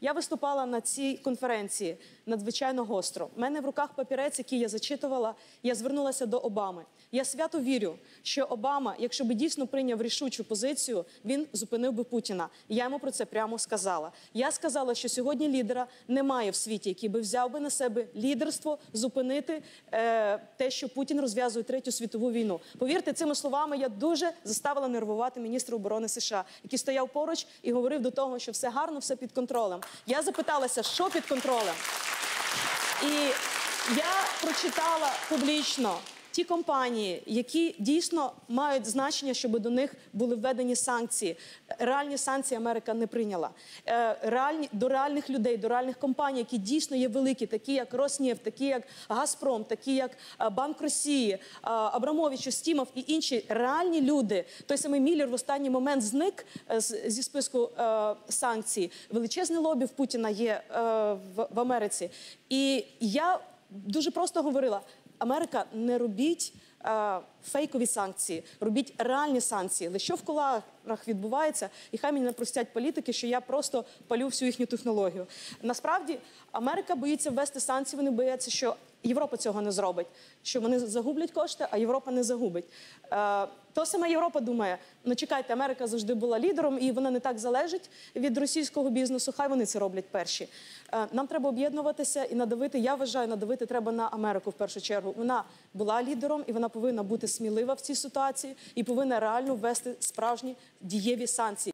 Я виступала на цій конференції надзвичайно гостро. У мене в руках папірець, який я зачитувала. Я звернулася до Обами. Я свято вірю, що Обама, якщо би дійсно прийняв рішучу позицію, він зупинив би Путіна. Я йому про це прямо сказала. Я сказала, що сьогодні лідера немає в світі, який би взяв би на себе лідерство зупинити е, те, що Путін розв'язує третю світову війну. Повірте, цими словами я дуже заставила нервувати міністра оборони США, який стояв поруч і говорив до того, що все гарно, все під контролем. Я запиталася, що під контролем. І я прочитала публічно ті компанії, які дійсно мають значення, щоб до них були введені санкції. Реальні санкції Америка не прийняла. Е, Реальні до реальних людей, до реальних компаній, які дійсно є великі, такі як Роснефть, такі як Газпром, такі як е, Банк Росії, е, Абрамович, Устімов і інші реальні люди. Той самий Міллер в останній момент зник зі списку санкцій. Величезне лобі в Путіна є в Америці. І я дуже просто говорила: Америка, не робіть. е, Фейкові санкції, робіть реальні санкції. Лише в куларах відбувається, і хай мені не простять політики, що я просто палю всю їхню технологію. Насправді Америка боїться ввести санкції. Вони бояться, що Європа цього не зробить, що вони загублять кошти, а Європа не загубить. Е, то саме Європа думає: ну чекайте, Америка завжди була лідером, і вона не так залежить від російського бізнесу. Хай вони це роблять перші. Е, нам треба об'єднуватися і надавити. Я вважаю, надавити треба на Америку в першу чергу. Вона була лідером, і вона повинна бути смілива в цій ситуації і повинна реально ввести справжні дієві санкції.